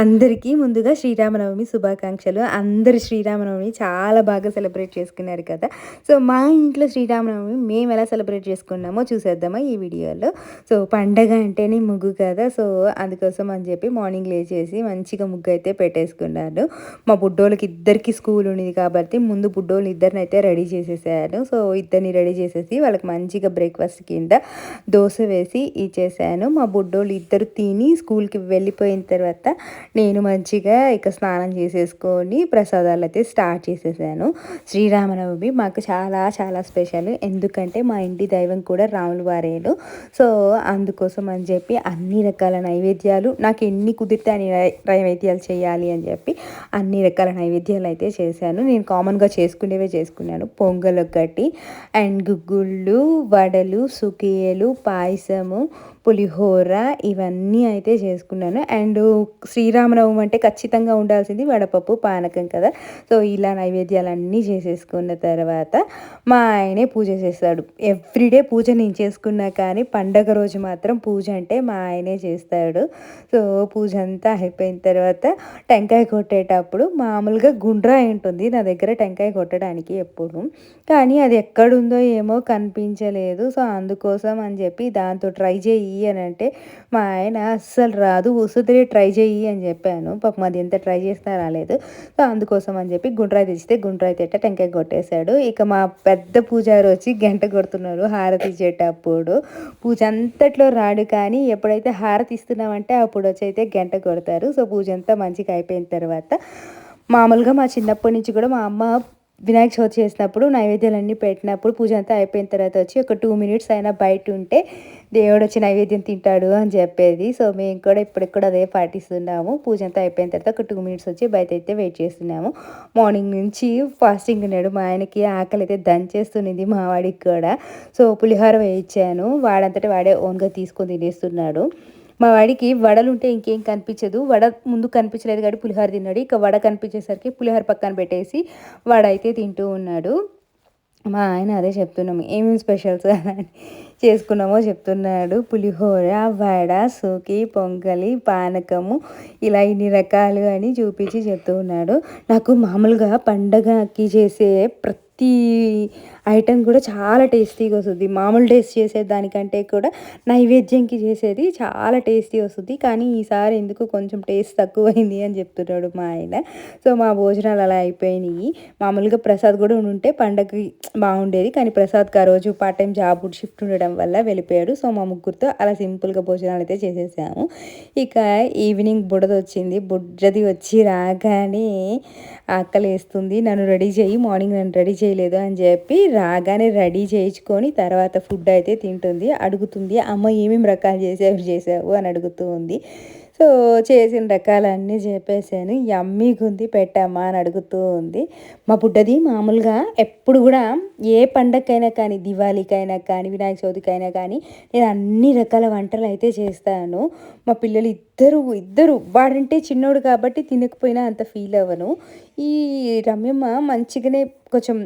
అందరికీ ముందుగా శ్రీరామనవమి శుభాకాంక్షలు. అందరు శ్రీరామనవమి చాలా బాగా సెలబ్రేట్ చేసుకున్నారు కదా. సో మా ఇంట్లో శ్రీరామనవమి మేము ఎలా సెలబ్రేట్ చేసుకున్నామో చూసేద్దామా ఈ వీడియోలో. సో పండగ అంటేనే ముగ్గు కదా. సో అందుకోసం అని చెప్పి మార్నింగ్ లేచేసి మంచిగా ముగ్గు అయితే పెట్టేసుకున్నాను. మా బుడ్డోళ్ళకి ఇద్దరికి స్కూల్ ఉండేది కాబట్టి ముందు బుడ్డోళ్ళు ఇద్దరిని అయితే రెడీ చేసేసాను. సో ఇద్దరిని రెడీ చేసేసి వాళ్ళకి మంచిగా బ్రేక్ఫాస్ట్ కింద దోశ వేసి ఇచ్చేసాను. మా బుడ్డోళ్ళు ఇద్దరు తిని స్కూల్కి వెళ్ళిపోయిన తర్వాత నేను మంచిగా ఇక స్నానం చేసేసుకొని ప్రసాదాలు అయితే స్టార్ట్ చేసేసాను. శ్రీరామనవమి మాకు చాలా చాలా స్పెషల్. ఎందుకంటే మా ఇంటి దైవం కూడా రాముల వారేను. సో అందుకోసం అని చెప్పి అన్ని రకాల నైవేద్యాలు నాకు ఎన్ని కుదిరితే అన్ని నైవేద్యాలు చేయాలి అని చెప్పి అన్ని రకాల నైవేద్యాలు అయితే చేశాను. నేను కామన్గా చేసుకునేవే చేసుకున్నాను. పొంగల్ ఒకటి అండ్ గుగ్గుళ్ళు వడలు సుకియలు పాయసము పులిహోర ఇవన్నీ అయితే చేసుకున్నాను. అండ్ శ్రీరామనవమి అంటే ఖచ్చితంగా ఉండాల్సింది వడపప్పు పానకం కదా. సో ఇలా నైవేద్యాలన్నీ చేసేసుకున్న తర్వాత మా ఆయనే పూజ చేస్తాడు. ఎవ్రీడే పూజ నేను చేసుకున్నా కానీ పండగ రోజు మాత్రం పూజ అంటే మా ఆయనే చేస్తాడు. సో పూజ అంతా అయిపోయిన తర్వాత టెంకాయ కొట్టేటప్పుడు మామూలుగా గుండ్రాయి ఉంటుంది. నా దగ్గర టెంకాయ కొట్టడానికి ఎప్పుడు. కానీ అది ఎక్కడుందో ఏమో కనిపించలేదు. సో అందుకోసం అని చెప్పి దాంతో ట్రై చేయి అని అంటే మా ఆయన అస్సలు రాదు వసుదిరే ట్రై చెయ్యి అని చెప్పాను. పాపం అది ఎంత ట్రై చేసినా రాలేదు. సో అందుకోసం అని చెప్పి గుండ్రాయి తెచ్చితే గుండ్రాయి తిట్ట టెంకాయ కొట్టేశాడు. ఇక మా పెద్ద పూజారి వచ్చి గంట కొడుతున్నారు హారతి ఇచ్చేటప్పుడు. పూజ అంతట్లో రాడు కానీ ఎప్పుడైతే హారతి ఇస్తున్నామంటే అప్పుడు వచ్చి అయితే గంట కొడతారు. సో పూజ అంతా మంచిగా అయిపోయిన తర్వాత మామూలుగా మా చిన్నప్పటి నుంచి కూడా మా అమ్మ వినాయక చవితి చేసినప్పుడు నైవేద్యాలన్నీ పెట్టినప్పుడు పూజ అంతా అయిపోయిన తర్వాత వచ్చి ఒక టూ మినిట్స్ అయినా బయట ఉంటే దేవుడు వచ్చి నైవేద్యం తింటాడు అని చెప్పేది. సో మేము కూడా ఇప్పటికి కూడా అదే పాటిస్తున్నాము. పూజ అంతా అయిపోయిన తర్వాత ఒక టూ మినిట్స్ వచ్చి బయట అయితే వెయిట్ చేస్తున్నాము. మార్నింగ్ నుంచి ఫాస్టింగ్ ఉన్నాడు. మా ఆయనకి ఆకలి అయితే దంచేస్తున్నది మా వాడికి కూడా. సో పులిహోర వేయించాను. వాడంతటా వాడే ఓన్గా తీసుకొని తినేస్తున్నాడు. మా వాడికి వడలు ఉంటే ఇంకేం కనిపించదు. వడ ముందు కనిపించలేదు కాబట్టి పులిహోర తిన్నాడు. ఇక వడ కనిపించేసరికి పులిహోర పక్కన పెట్టేసి వడ అయితే తింటూ ఉన్నాడు. మా ఆయన అదే చెప్తున్నాము ఏమేమి స్పెషల్స్ చేసుకున్నామో చెప్తున్నాడు. పులిహోర వడ సోకి పొంగలి పానకము ఇలా ఇన్ని రకాలు అని చూపించి చెప్తూ ఉన్నాడు. నాకు మామూలుగా పండగకి చేసే ప్రతి ఐటెం కూడా చాలా టేస్టీగా వస్తుంది. మామూలు టేస్ట్ చేసే దానికంటే కూడా నైవేద్యంకి చేసేది చాలా టేస్టీ వస్తుంది. కానీ ఈసారి ఎందుకు కొంచెం టేస్ట్ తక్కువైంది అని చెప్తున్నాడు మా ఆయన. సో మా భోజనాలు అలా అయిపోయినాయి. మామూలుగా ప్రసాద్ కూడా ఉంటే పండగకి బాగుండేది. కానీ ప్రసాద్కి ఆ రోజు పార్ట్ టైం జాబ్ షిఫ్ట్ ఉండడం వల్ల వెళ్ళిపోయాడు. సో మా ముగ్గురితో అలా సింపుల్గా భోజనాలు అయితే చేసేసాము. ఇక ఈవినింగ్ బుడద వచ్చింది. బుడ్డది వచ్చి రాగానే ఆకలేస్తుంది. నన్ను రెడీ చేయి. మార్నింగ్ నన్ను రెడీ చేయలేదు అని చెప్పి రాగానే రెడీ చేయించుకొని తర్వాత ఫుడ్ అయితే తింటుంది అడుగుతుంది అమ్మ ఏమేమి రకాలు చేసావు చేసావు? అని అడుగుతూ ఉంది. సో చేసిన రకాలన్నీ చెప్పేశాను. యమ్మీగా ఉంది పెట్టమ్మా అని అడుగుతూ ఉంది. మా బుడ్డది మామూలుగా ఎప్పుడు కూడా ఏ పండగకైనా కానీ దివాళీకైనా కానీ వినాయక చవితికైనా కానీ నేను అన్ని రకాల వంటలు అయితే చేస్తాను. మా పిల్లలు ఇద్దరు ఇద్దరు వాడంటే చిన్నోడు కాబట్టి తినకపోయినా అంత ఫీల్ అవ్వను. ఈ రమ్యమ్మ మంచిగానే కొంచెం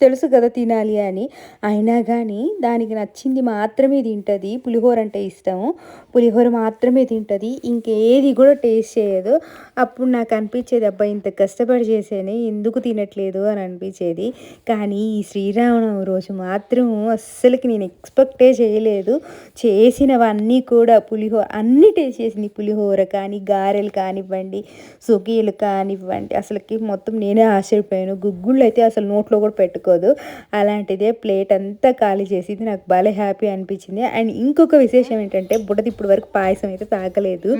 తెలుసు కదా తినాలి అని. అయినా కానీ దానికి నచ్చింది మాత్రమే తింటుంది. పులిహోర అంటే ఇష్టము. పులిహోర మాత్రమే తింటుంది. ఇంకేది కూడా టేస్ట్ చేయదు. అప్పుడు నాకు అనిపించేది అబ్బాయి ఇంత కష్టపడి చేసేనే ఎందుకు తినట్లేదు అని అనిపించేది. కానీ ఈ శ్రీరామనవమి రోజు మాత్రం అస్సలకి నేను ఎక్స్పెక్టే చేయలేదు. చేసినవన్నీ కూడా పులిహోర అన్నీ టేస్ట్ చేసింది పులిహోర కానీ గారెలు కానివ్వండి సుఖీలు కానివ్వండి. అసలుకి మొత్తం నేనే ఆశ్చర్యపోయాను. గుగ్గుళ్ళు అయితే అసలు నోట్లో కూడా పెట్టుకో పెట్టుకోదు. అలాంటిదే ప్లేట్ అంతా ఖాళీ చేసింది. నాకు భలే హ్యాపీ అనిపించింది. అండ్ ఇంకొక విశేషం ఏంటంటే బుడది ఇప్పటి వరకు పాయసం అయితే తాగలేదు.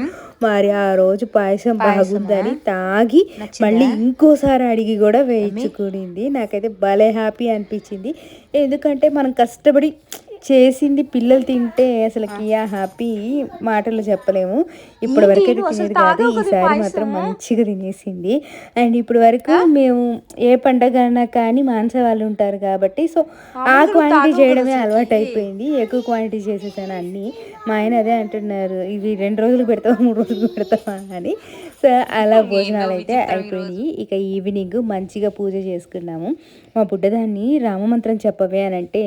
మరి ఆ రోజు పాయసం బాగుందని తాగి మళ్ళీ ఇంకోసారి అడిగి కూడా వేయించుకునింది. నాకైతే భలే హ్యాపీ అనిపించింది. ఎందుకంటే మనం కష్టపడి చేసింది పిల్లలు తింటే అసలుకి ఆ హ్యాపీ మాటలు చెప్పలేము. ఇప్పటి వరకు అయితే తినేది కాదు. ఈసారి మాత్రం మంచిగా తినేసింది. అండ్ ఇప్పటి వరకు మేము ఏ పండగ అన్నా కానీ మాంస వాళ్ళు ఉంటారు కాబట్టి సో ఆ క్వాంటిటీ చేయడమే అలవాటు అయిపోయింది ఎక్కువ క్వాంటిటీ చేసేసాను అన్నీ. మా ఆయన అదే అంటున్నారు ఇవి రెండు రోజులు పెడతావా మూడు రోజులు పెడతావా? అని. సో అలా భోజనాలు అయితే అయిపోయినాయి. ఇక ఈవినింగ్ మంచిగా పూజ చేసుకున్నాము. మా బుడ్డదాన్ని రామమంత్రం చెప్పవే అని అంటే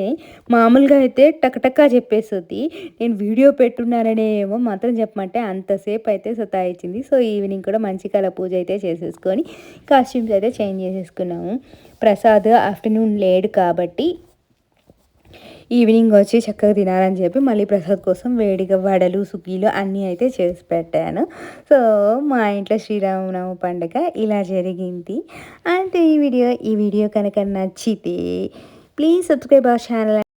మామూలుగా అయితే అయితే టకటకా చెప్పేస్తుంది. నేను వీడియో పెట్టున్నాననే ఏమో మాత్రం చెప్పమంటే అంతసేపు అయితే సతాయించింది సో ఈవినింగ్ కూడా మంచి కళ పూజ అయితే చేసేసుకొని కాస్ట్యూమ్స్ అయితే చేంజ్ చేసేసుకున్నాము. ప్రసాద్ ఆఫ్టర్నూన్ లేడు కాబట్టి ఈవినింగ్ వచ్చి చక్కగా తినాలని చెప్పి మళ్ళీ ప్రసాద్ కోసం వేడిగా వడలు సుఖీలు అన్నీ అయితే చేసి పెట్టాను. సో మా ఇంట్లో శ్రీరామనవమి పండుగ ఇలా జరిగింది. అంతే ఈ వీడియో. ఈ వీడియో కనుక నచ్చితే ప్లీజ్ సబ్స్క్రైబ్ అవర్ ఛానల్.